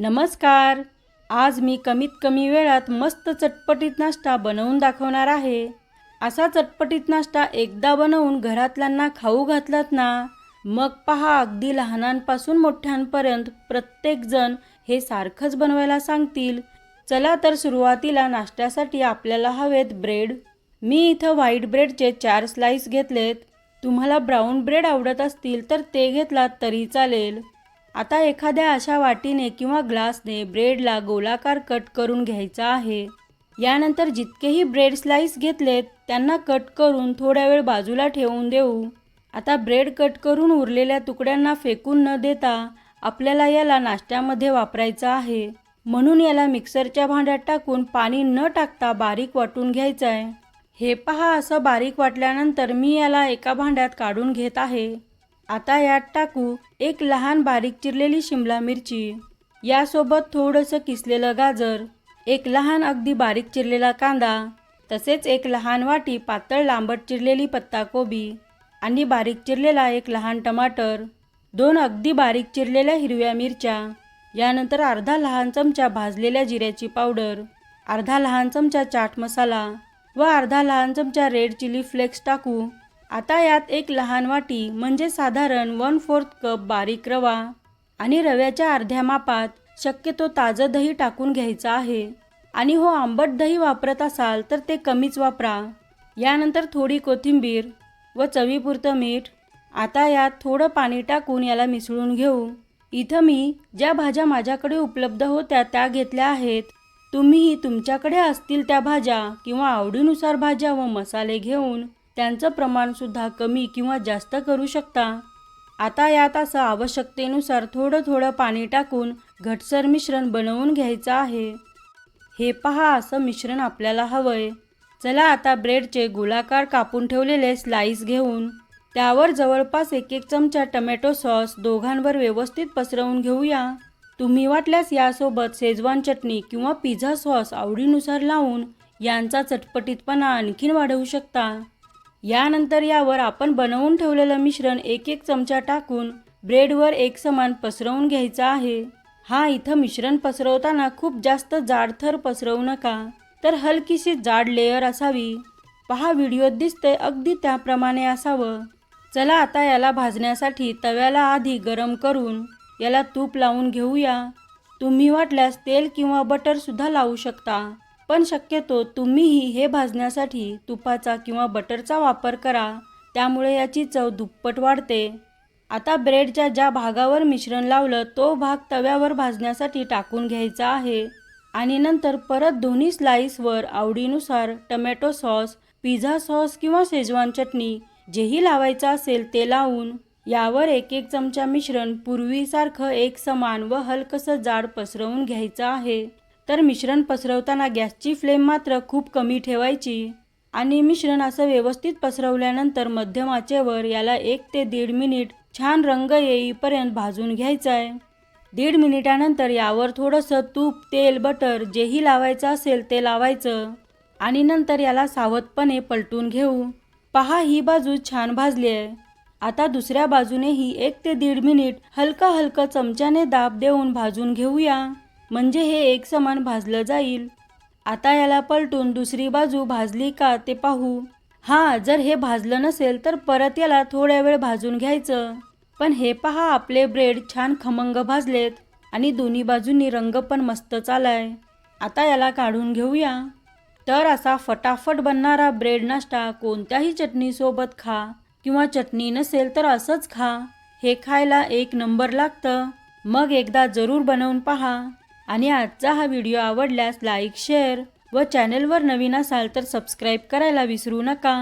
नमस्कार. आज मी कमीत कमी वेळात मस्त चटपटीत नाश्ता बनवून दाखवणार आहे. असा चटपटीत नाश्ता एकदा बनवून घरातल्यांना खाऊ घातलात ना मग पहा अगदी लहानांपासून मोठ्यांपर्यंत प्रत्येकजण हे सारखंच बनवायला सांगतील. चला तर सुरुवातीला नाश्त्यासाठी आपल्याला हवेत ब्रेड. मी इथं व्हाईट ब्रेडचे चार स्लाईस घेतलेत. तुम्हाला ब्राऊन ब्रेड आवडत असतील तर ते घेतलात तरी चालेल. आता एखाद्या अशा वाटीने किंवा ग्लासने ब्रेडला गोलाकार कट करून घ्यायचा आहे. यानंतर जितकेही ब्रेड स्लाइस घेतलेत त्यांना कट करून थोड्या वेळ बाजूला ठेवून देऊ. आता ब्रेड कट करून उरलेल्या तुकड्यांना फेकून न देता आपल्याला याला नाश्त्यामध्ये वापरायचं आहे. म्हणून याला मिक्सरच्या भांड्यात टाकून पाणी न टाकता बारीक वाटून घ्यायचं आहे हे पहा असं बारीक वाटल्यानंतर मी याला एका भांड्यात काढून घेत आहे. आता यात टाकू एक लहान बारीक चिरलेली शिमला मिरची. यासोबत थोडंसं किसलेलं गाजर एक लहान अगदी बारीक चिरलेला कांदा तसेच एक लहान वाटी पातळ लांबट चिरलेली पत्ताकोबी आणि बारीक चिरलेला एक लहान टमाटर दोन अगदी बारीक चिरलेल्या हिरव्या मिरच्या यानंतर अर्धा लहान चमचा भाजलेल्या जिऱ्याची पावडर अर्धा लहान चमचा चाट मसाला व अर्धा लहान चमचा रेड चिली फ्लेक्स टाकू. आता यात एक लहान वाटी म्हणजे साधारण वन फोर्थ कप बारीक रवा आणि रव्याच्या अर्ध्या मापात शक्यतो ताजं दही टाकून घ्यायचं आहे. आणि हो आंबट दही वापरत असाल तर ते कमीच वापरा. यानंतर थोडी कोथिंबीर व चवीपुरतं मीठ. आता यात थोडं पाणी टाकून याला मिसळून घेऊ. इथं मी ज्या भाज्या माझ्याकडे उपलब्ध होत्या त्या घेतल्या आहेत. तुम्हीही तुमच्याकडे असतील त्या भाज्या किंवा आवडीनुसार भाज्या व मसाले घेऊन त्यांचं प्रमाणसुद्धा कमी किंवा जास्त करू शकता. आता यात असं आवश्यकतेनुसार थोडं थोडं पाणी टाकून घटसर मिश्रण बनवून घ्यायचं आहे. हे पहा असं मिश्रण आपल्याला हवंय. चला आता ब्रेडचे गोलाकार कापून ठेवलेले स्लाईस घेऊन त्यावर जवळपास एक एक चमचा टमॅटो सॉस दोघांवर व्यवस्थित पसरवून घेऊया. तुम्ही वाटल्यास यासोबत शेजवान चटणी किंवा पिझ्झा सॉस आवडीनुसार लावून यांचा चटपटीतपणा आणखीन वाढवू शकता. यानंतर यावर आपण बनवून ठेवलेलं मिश्रण एक एक चमचा टाकून ब्रेडवर एक समान पसरवून घ्यायचं आहे. हा इथं मिश्रण पसरवताना खूप जास्त जाडथर पसरवू नका तर हलकीशी जाड लेयर असावी. पहा व्हिडिओत दिसते अगदी त्याप्रमाणे असावं. चला आता याला भाजण्यासाठी तव्याला आधी गरम करून याला तूप लावून घेऊया. तुम्ही वाटल्यास तेल किंवा बटरसुद्धा लावू शकता. पण शक्यतो तुम्हीही हे भाजण्यासाठी तुपाचा किंवा बटरचा वापर करा. त्यामुळे याची चव दुप्पट वाढते. आता ब्रेडच्या ज्या भागावर मिश्रण लावलं तो भाग तव्यावर भाजण्यासाठी टाकून घ्यायचा आहे. आणि नंतर परत दोन्ही स्लाईसवर आवडीनुसार टमॅटो सॉस पिझ्झा सॉस किंवा शेजवान चटणी जेही लावायचं असेल ते लावून यावर एक एक चमचा मिश्रण पूर्वीसारखं एक समान व हलकसं जाड पसरवून घ्यायचं आहे. तर मिश्रण पसरवताना गॅसची फ्लेम मात्र खूप कमी ठेवायची. आणि मिश्रण असं व्यवस्थित पसरवल्यानंतर मध्यम आचेवर याला एक ते दीड मिनिट छान रंग येईपर्यंत भाजून घ्यायचं आहे दीड मिनिटानंतर यावर थोडंसं तूप तेल बटर जेही लावायचं असेल ते लावायचं. आणि नंतर याला सावधपणे पलटून घेऊ. पहा ही बाजू छान भाजली आहे आता दुसऱ्या बाजूनेही एक ते दीड मिनिट हलका हलका चमच्याने दाब देऊन भाजून घेऊया. म्हणजे हे एक समान भाजलं जाईल. आता याला पलटून दुसरी बाजू भाजली का ते पाहू. हा जर हे भाजलं नसेल तर परत याला थोड्या वेळ भाजून घ्यायचं. पण हे पहा आपले ब्रेड छान खमंग भाजलेत आणि दोन्ही बाजूंनी रंग पण मस्त चालाय. आता याला काढून घेऊया. तर असा फटाफट बनणारा ब्रेड नाश्ता कोणत्याही चटणीसोबत खा किंवा चटणी नसेल तर असंच खा. हे खायला एक नंबर लागतं. मग एकदा जरूर बनवून पहा. आणि आजचा हा व्हिडिओ आवडल्यास लाईक शेअर व चॅनलवर नवीन असाल तर सबस्क्राईब करायला विसरू नका.